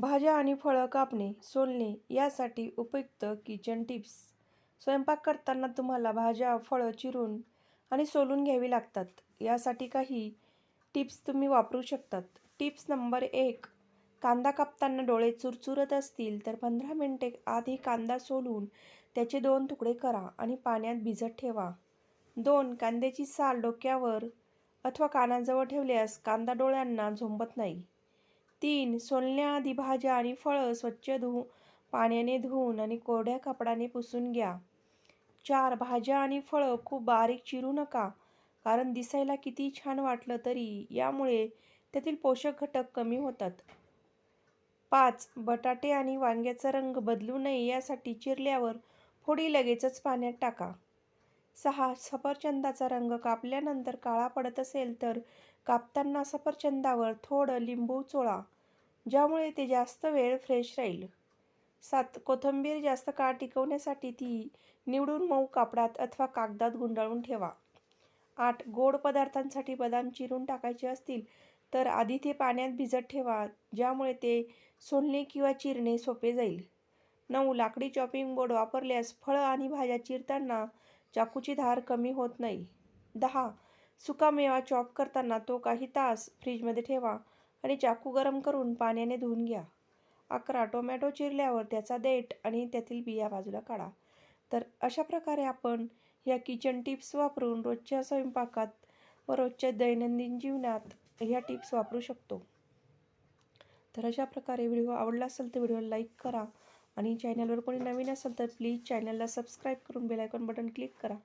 भाज्या आणि फळं कापणे सोलणे यासाठी उपयुक्त किचन टिप्स स्वयंपाक करताना तुम्हाला भाज्या फळं चिरून आणि सोलून घ्यावी लागतात. यासाठी काही टिप्स तुम्ही वापरू शकतात. टिप्स नंबर एक कांदा कापताना डोळे चुरचुरत असतील तर पंधरा मिनटे आधी कांदा सोलून त्याचे दोन तुकडे करा आणि पाण्यात भिजत ठेवा. दोन कांद्याची साल डोक्यावर अथवा कानाजवळ ठेवल्यास कांदा डोळ्यांना झोंबत नाही. तीन सोलण्याआधी भाज्या आणि फळं स्वच्छ धु पाण्याने धुवून आणि कोरड्या कपडाने पुसून घ्या. चार भाज्या आणि फळं खूप बारीक चिरू नका कारण दिसायला किती छान वाटलं तरी यामुळे त्यातील पोषक घटक कमी होतात. पाच बटाटे आणि वांग्याचा रंग बदलू नये यासाठी चिरल्यावर फोडी लगेचच पाण्यात टाका. सहा सफरचंदाचा रंग कापल्यानंतर काळा पडत असेल तर कापताना सफरचंदावर थोडं लिंबू चोळा. ज्यामुळे ते जास्त वेळ फ्रेश राहील. सात कोथिंबीर जास्त काळ टिकवण्यासाठी ती निवडून मऊ कापडात अथवा कागदात गुंडाळून ठेवा. आठ गोड पदार्थांसाठी बदाम चिरून टाकायचे असतील तर आधी ते पाण्यात भिजत ठेवा ज्यामुळे ते सोलणे किंवा चिरणे सोपे जाईल. नऊ लाकडी चॉपिंग बोर्ड वापरल्यास फळं आणि भाज्या चिरताना चाकूची धार कमी होत नाही. दहा सुकामेवा चॉप करताना तो काही तास फ्रीजमध्ये ठेवा. आणि चाकू गरम करून पाण्याने धुवून घ्या. अकरा टोमॅटो चिरल्यावर त्याचा देठ आणि त्यातील बिया बाजूला काढा. तर अशा प्रकारे आपण या किचन टिप्स वापरून रोजच्या स्वयंपाकात व रोजच्या दैनंदिन जीवनात ह्या टिप्स वापरू शकतो. तर अशा प्रकारे व्हिडिओ आवडला असेल तर व्हिडिओला लाईक करा आणि चॅनलवर कोणी नवीन असेल तर प्लीज चॅनलला सबस्क्राईब करून बेलायकॉन बटन क्लिक करा.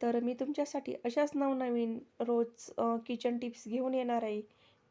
तर मी तुमच्यासाठी अशाच नवनवीन रोज किचन टिप्स घेऊन येणार आहे.